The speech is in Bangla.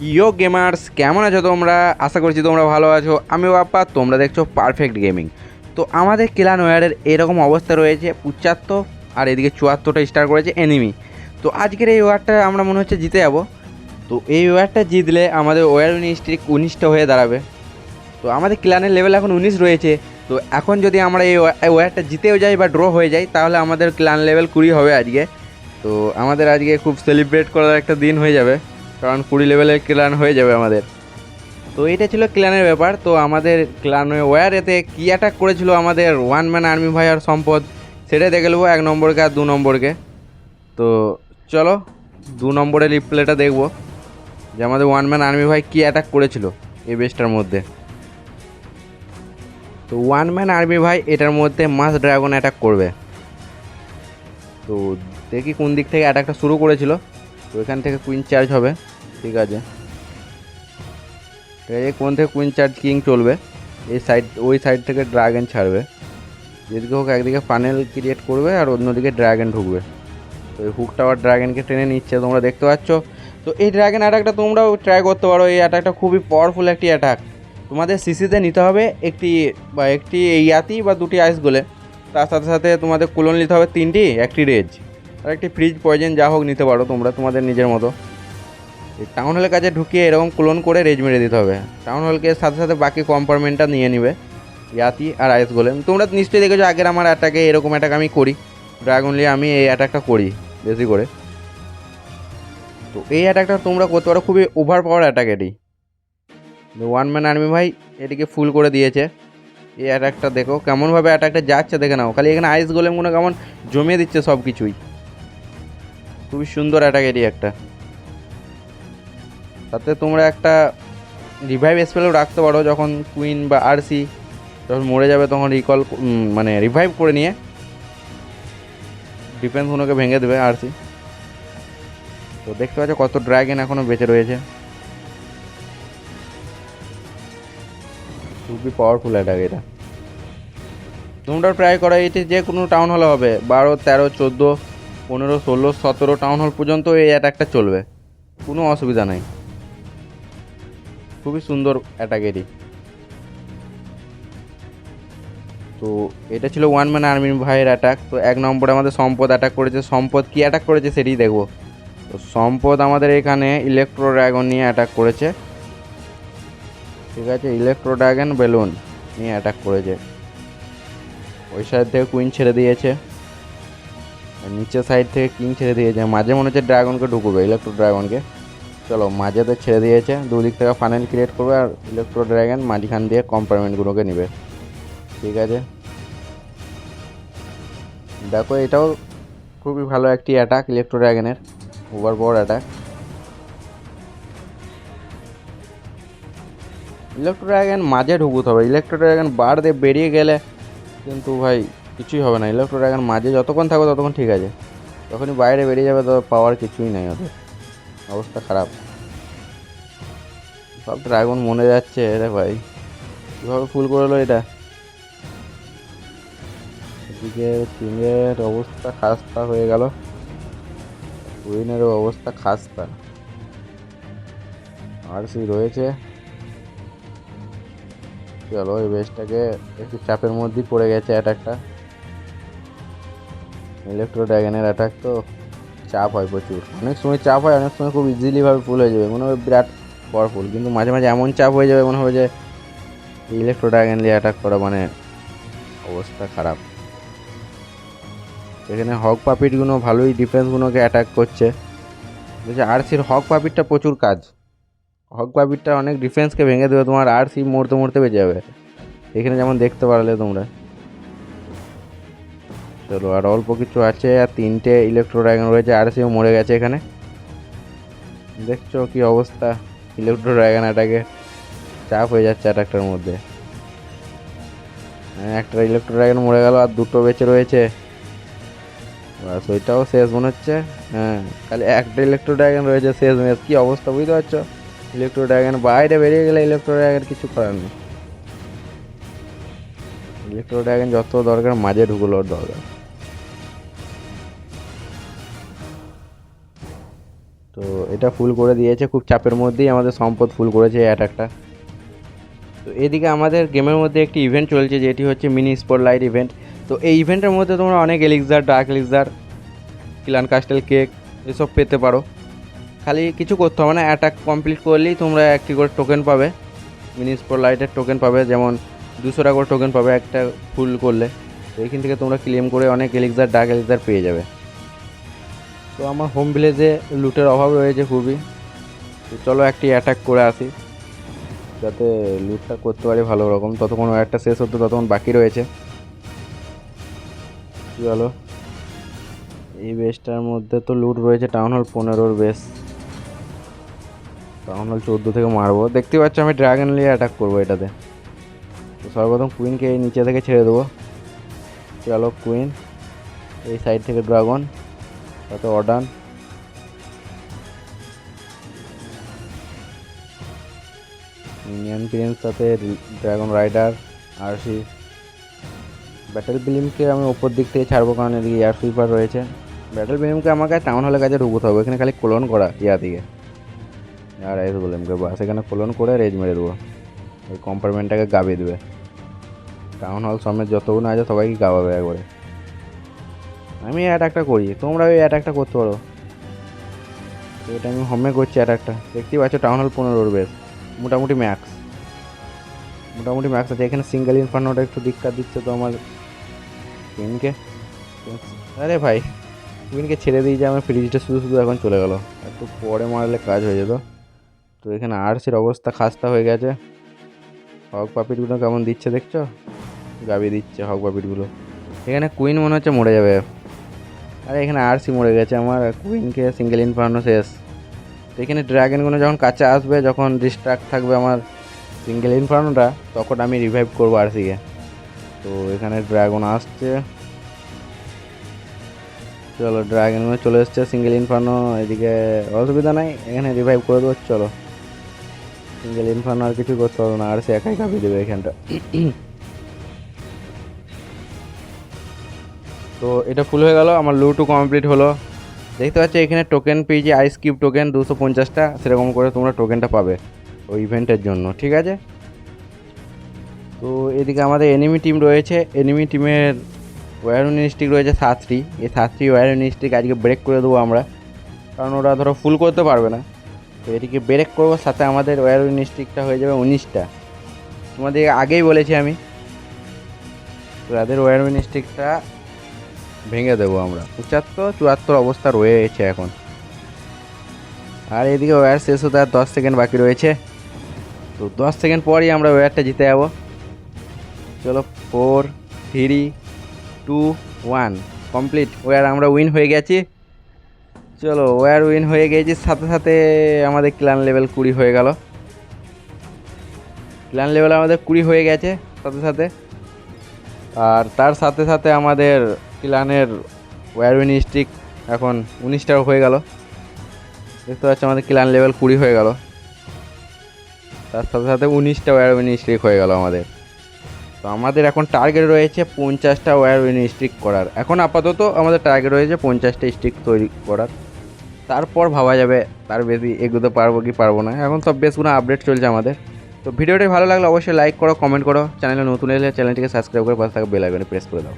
ইয়ো গেমার্স, কেমন আছো তোমরা? আশা করছি তোমরা ভালো আছো। আমি বাপ্পা তোমরা দেখছ পারফেক্ট গেমিং তো আমাদের ক্লান ওয়ারের এরকম অবস্থা রয়েছে, পঁচাত্তর আর এদিকে চুয়াত্তরটা স্টার করেছে এনিমি তো আজকের এই ওয়ারটা আমরা মনে হচ্ছে জিতে যাব। তো এই ওয়ারটা জিতলে আমাদের ওয়ার স্ট্রিক উনিশটা হয়ে দাঁড়াবে। তো আমাদের ক্লানের লেভেল এখন উনিশ রয়েছে। তো এখন যদি আমরা এই ওয়ারটা জিতেও যাই বা ড্র হয়ে যাই, তাহলে আমাদের ক্লান লেভেল কুড়ি হবে আজকে। তো আমাদের আজকে খুব সেলিব্রেট করার একটা দিন হয়ে যাবে। কারণ কুড়ি লেভেলের ক্লান হয়ে যাবে আমাদের। তো এটা ছিল ক্লানের ব্যাপার। তো আমাদের ক্লান ওয়ার এতে কী অ্যাটাক করেছিল আমাদের ওয়ান ম্যান আর্মি ভাই আর সম্পদ, সেটাই দেখে নেব এক নম্বরকে আর দু নম্বরকে। তো চলো, দু নম্বরের রিপ্লেটা দেখব যে আমাদের ওয়ান ম্যান আর্মি ভাই কী অ্যাটাক করেছিল এই বেসটার মধ্যে। তো ওয়ান ম্যান আর্মি ভাই এটার মধ্যে মাস ড্রাগন অ্যাটাক করবে। তো দেখি কোন দিক থেকে অ্যাটাকটা শুরু করেছিল। এখান থেকে কুইন চার্জ হবে। ঠিক আছে। ঠিক আছে, কোন থেকে কুইন চার্জ কিং চলবে? এই সাইড ওই সাইড থেকে ড্রাগন ছাড়বে। যেদিকে হোক একদিকে পানেল ক্রিয়েট করবে আর অন্যদিকে ড্রাগন ঢুকবে। তো এই হুক টাওয়ার ড্রাগনকে টেনে নিচ্ছে, তোমরা দেখতে পাচ্ছ। তো এই ড্রাগন অ্যাটাকটা তোমরাও ট্রাই করতে পারো। এই অ্যাটাকটা খুবই পাওয়ারফুল একটি অ্যাটাক তোমাদের সিসিতে নিতে হবে একটি, বা একটি ইয়াতি বা দুটি আইস গোলে তার সাথে সাথে তোমাদের কুলন নিতে হবে তিনটি, একটি রেজ আর একটি ফ্রিজ পয়জন যা হোক নিতে পারো তোমরা, তোমাদের নিজের মতো। এই টাউন হলের কাছে ঢুকিয়ে এরকম ক্লোন করে রেজ মেরে দিতে হবে। টাউন হলকে সাথে সাথে বাকি কম্পার্টমেন্টটা নিয়ে নিবে, ইয়াতি আর আইস গোলে তোমরা নিশ্চয়ই দেখেছ আগের আমার অ্যাটাকে এরকম অ্যাটাক আমি করি। ড্রাগন নিয়ে আমি এই অ্যাটাকটা করি, বেশি করে। তো এই অ্যাটাকটা তোমরা করতে পারো, খুবই ওভার পাওয়ার অ্যাটাক এটি ওয়ান ম্যান আর্মি ভাই এটিকে ফুল করে দিয়েছে। এই অ্যাটাকটা দেখো, কেমনভাবে অ্যাটাকটা যাচ্ছে, দেখে নাও। খালি এখানে আইস গোলেম কোনো কেমন জমিয়ে দিচ্ছে সব কিছুই খুবই সুন্দর অ্যাটাক একটা। তাতে তোমরা একটা রিভাইভ স্পেলও রাখতে পারো যখন কুইন বা আরসি যখন মরে যাবে তখন রিকল মানে রিভাইভ করে নিয়ে ডিফেন্স ওনাকে ভেঙে দেবে আরসি তো দেখতে পাচ্ছ কত ড্রাগন এখনও বেঁচে রয়েছে। খুবই পাওয়ারফুল অ্যাটাক এটা। তোমরা ট্রাই করো, এটি যে কোনো টাউন হলে হবে, বারো, তেরো, চোদ্দ পনেরো, ষোলো, সতেরো টাউন হল পর্যন্ত এই অ্যাটাকটা চলবে। কোনো অসুবিধা নাই। খুবই সুন্দর অ্যাটাক এটি। তো এটা ছিল ওয়ান ম্যান আর্মি ভাইয়ের অ্যাটাক তো এক নম্বরে আমাদের সম্পদ অ্যাটাক করেছে। সম্পদ কী অ্যাটাক করেছে সেটি দেখব। তো সম্পদ আমাদের এখানে ইলেকট্রো ড্রাগন নিয়ে অ্যাটাক করেছে। ঠিক আছে ইলেকট্রো ড্রাগন বেলুন নিয়ে অ্যাটাক করেছে। ওই সাইড থেকে কুইন ছেড়ে দিয়েছে। নিচের সাইড থেকে কিং ছেড়ে দিয়েছে। মাঝে মনে হচ্ছে ড্রাগনকে ঢুকবে ইলেকট্রো ড্রাগনকে চলো মাঝেতে ছেড়ে দিয়েছে। দুদিক থেকে ফানেল ক্রিয়েট করবে আর ইলেকট্রো ড্রাগন মাঝখান দিয়ে কম্পার্টমেন্টগুলোকে নেবে। ঠিক আছে? দেখো, এটাও খুবই ভালো একটি অ্যাটাক ইলেকট্রো ড্রাগনের over power attack electro dragon মাঝে ঢুকুতে হবে। ইলেকট্রো ড্রাগন বার দিয়ে বেরিয়ে গেলে কিন্তু ভাই কিছুই হবে না। ইলেকট্রো ড্রাগন মাঝে যতক্ষণ থাকবে ততক্ষণ ঠিক আছে। যখনই বাইরে বেরিয়ে যাবে তো পাওয়ার কিছুই নেই ওদের। অবস্থা খারাপ। সব ড্রাগন মনে যাচ্ছে রে ভাই। কীভাবে ফুল করল এটা? এদিকে কিংয়ের অবস্থা খাস্তা হয়ে গেল। উইনেরও অবস্থা খাস্তা। আর সি রয়েছে। চলো এই বেসটাকে একটু চাপের মধ্যেই পড়ে গেছে অ্যাটাকটা ইলেকট্রো ড্রাগনের অ্যাটাক তো চাপ হয় প্রচুর। অনেক সময় চাপ হয়, অনেক সময় খুব ইজিলিভাবে ফুল হয়ে যাবে। মনে হবে বিরাট পাওয়ারফুল কিন্তু মাঝে মাঝে এমন চাপ হয়ে যাবে, মনে হবে যে ইলেকট্রো ড্রাগন দিয়ে অ্যাটাক করা মানে অবস্থা খারাপ। এখানে হক পাপিটগুলো ভালোই ডিফেন্সগুলোকে অ্যাটাক করছে। বলছে আরসির হক পাপিটটা প্রচুর কাজ। হক পাপিটটা অনেক ডিফেন্সকে ভেঙে দেবে, তোমার আরসি মরতে মরতে বেঁচে যাবে। এখানে যেমন দেখতে পারলে তোমরা। চলো আর অল্প কিছু আছে আর তিনটে ইলেকট্রো ড্রাগন রয়েছে আরসিও মরে গেছে এখানে। দেখছ কি অবস্থা ইলেকট্রো ড্রাগন অ্যাটাকে চাপ হয়ে যাচ্ছে অ্যাটাকটার মধ্যে। হ্যাঁ, একটা ইলেকট্রো ড্রাগন মরে গেল আর দুটো বেঁচে রয়েছে। বাস ওইটাও শেষ মনে হচ্ছে। হ্যাঁ খালি একটা ইলেকট্রো ড্রাগন রয়েছে শেষ ম্যাচ কী অবস্থা বুঝতে পারছ? ইলেকট্রো ড্রাগন বাইরে বেরিয়ে গেলে ইলেকট্রো ড্রাগন কিছু করার নেই। ইলেকট্রো ড্রাগন যত দরকার মাঝে ঢুকলো দরকার। তো এটা ফুল করে দিয়েছে, খুব চাপের মধ্যেই আমাদের সম্পদ ফুল করেছে অ্যাটাকটা তো এদিকে আমাদের গেমের মধ্যে একটি ইভেন্ট চলছে, যেটি হচ্ছে মিনি স্পোর্ট লাইট ইভেন্ট তো এই ইভেন্টের মধ্যে তোমরা অনেক elixir dark elixir clan castle cake এসব পেতে পারো। খালি কিছু করতে হবে না অ্যাটাক কমপ্লিট করলেই তোমরা একটি করে টোকেন পাবে। মিনি স্পোর্ট লাইটের টোকেন পাবে, যেমন দুশো টাকা করে টোকেন পাবে একটা ফুল করলে। তো এইখান থেকে তোমরা ক্লেম করে অনেক এলিক্সার ডার্ক এলিক্সার পেয়ে যাবে। তো আমার হোম ভিলেজে লুটের অভাব রয়েছে খুবই। তো চলো একটি অ্যাটাক করে আসি, যাতে লুটটা করতে পারি ভালো রকম। ততক্ষণ একটা শেষ হতে ততক্ষণ বাকি রয়েছে। চলো, এই বেসটার মধ্যে তো লুট রয়েছে টাউন হল পনেরোর বেস টাউন হল চোদ্দ থেকে মারবো। দেখতে পাচ্ছ আমি ড্রাগন নিয়ে অ্যাটাক করব এটাতে। তো সর্বপ্রথম কুইনকে এই নিচে থেকে ছেড়ে দেবো। চলো কুইন এই সাইড থেকে ড্রাগন তাতে অর্ডান ইন্ডিয়ান প্রিন্স তাতে ড্রাগন রাইডার আরসি ব্যাটেল বিলিমকে আমি ওপর দিক থেকে ছাড়বো কারণ এদিকে এয়ার সুইপার রয়েছে। ব্যাটেল বিলিমকে আমাকে টাউন হলের কাছে ঢুকতে হবে, এখানে খালি কোলন করা, ইয়া দিকে। আর এস বিলিমকে বাস এখানে কোলন করে রেজ মেরে দেবো। ওই কম্পার্টমেন্টটাকে গাবিয়ে দেবে। টাউন হল সমেত যতগুলো আছে সবাইকে গাবাবে একবারে। আমি অ্যাটাকটা করি। তোমরা ওই অ্যাটাকটা করতে পারো। তো এটা আমি হোমে করছি অ্যাটাকটা দেখতেই পাচ্ছ টাউন হল পনেরোর বেশ মোটামুটি ম্যাক্স মোটামুটি ম্যাক্স আছে। এখানে সিঙ্গেল ইনফার্নোটা একটু দিক্কাত দিচ্ছে তো আমার কুইনকে আরে ভাই কুইনকে ছেড়ে দিয়ে যে আমার ফ্রিজটা শুধু শুধু এখন চলে গেল। একটু পরে মারলে কাজ হয়ে যেত। তো এখানে আরসির অবস্থা খাস্তা হয়ে গেছে। হক পাপিটগুলো কেমন দিচ্ছে দেখছ? গাবি দিচ্ছে হক পাপিটগুলো এখানে কুইন মনে হচ্ছে মরে যাবে। আরে, এখানে আরসি মরে গেছে আমার। কুইনকে সিঙ্গেল ইনফার্নো শেষ। তো এখানে ড্রাগনগুলো যখন কাছে আসবে, যখন ডিস্ট্রাক্ট থাকবে আমার সিঙ্গেল ইনফার্নোটা তখন আমি রিভাইভ করব আরসিকে তো এখানে ড্রাগন আসছে। চলো ড্রাগনগুলো চলে এসছে সিঙ্গেল ইনফার্নো এদিকে অসুবিধা নাই, এখানে রিভাইভ করে দেবো, চলো। সিঙ্গেল ইনফার্নো আর কিছু করতে হবে না আরসি একাই কাঁপিয়ে দেবে এখানটা। তো এটা ফুল হয়ে গেল, আমার লুটু কমপ্লিট হলো। দেখতে পাচ্ছ, এখানে টোকেন পেয়েছি আইস কিউব টোকেন দুশো পঞ্চাশটা। সেরকম করে তোমরা টোকেনটা পাবে ওই ইভেন্টের জন্য, ঠিক আছে? তো এদিকে আমাদের এনিমি টিম রয়েছে। এনিমি টিমের ওয়ারন স্টিক রয়েছে সাতটি এই সাতটি ওয়ারন স্টিক আজকে ব্রেক করে দেবো আমরা। কারণ ওরা ধরো ফুল করতে পারবে না। তো এটিকে ব্রেক করব, সাথে আমাদের ওয়ারন স্টিকটা হয়ে যাবে উনিশটা। তোমাদের আগেই বলেছি আমি। তো তাদের ওয়ারন স্টিকটা ভেঙে দেবো আমরা। পঁচাত্তর, চুয়াত্তর অবস্থা রয়েছে এখন। আর এদিকে ওয়্যার শেষ হতে আর দশ সেকেন্ড বাকি রয়েছে। তো দশ সেকেন্ড পরই আমরা ওয়্যারটা জিতে যাব। চলো four three two one complete war আমরা উইন হয়ে গেছি। চলো ওয়্যার উইন হয়ে গেছি, সাথে সাথে আমাদের ক্লান লেভেল কুড়ি হয়ে গেল। ক্লান লেভেল আমাদের কুড়ি হয়ে গেছে, সাথে সাথে। আর তার সাথে সাথে আমাদের ক্লানের ওয়ারউইন স্টিক এখন উনিশটাও হয়ে গেল। দেখতে পাচ্ছ আমাদের ক্লান লেভেল কুড়ি হয়ে গেল। তার সাথে সাথে উনিশটা ওয়ারউইন স্টিক হয়ে গেল আমাদের। তো আমাদের এখন টার্গেট রয়েছে পঞ্চাশটা ওয়ারউইন স্টিক করার। এখন আপাতত আমাদের টার্গেট রয়েছে পঞ্চাশটা স্টিক তৈরি করার। তারপর ভাবা যাবে তার বেশি এগোতে পারব কি পারব না। এখন সব বেশ কোনো আপডেট চলছে আমাদের। তো ভিডিওটি ভালো লাগলে অবশ্যই লাইক করো কমেন্ট করো। চ্যানেলে নতুন এলে চ্যানেলটিকে সাবস্ক্রাইব করে পাশে থাকা বেল আইকনে প্রেস করে দাও।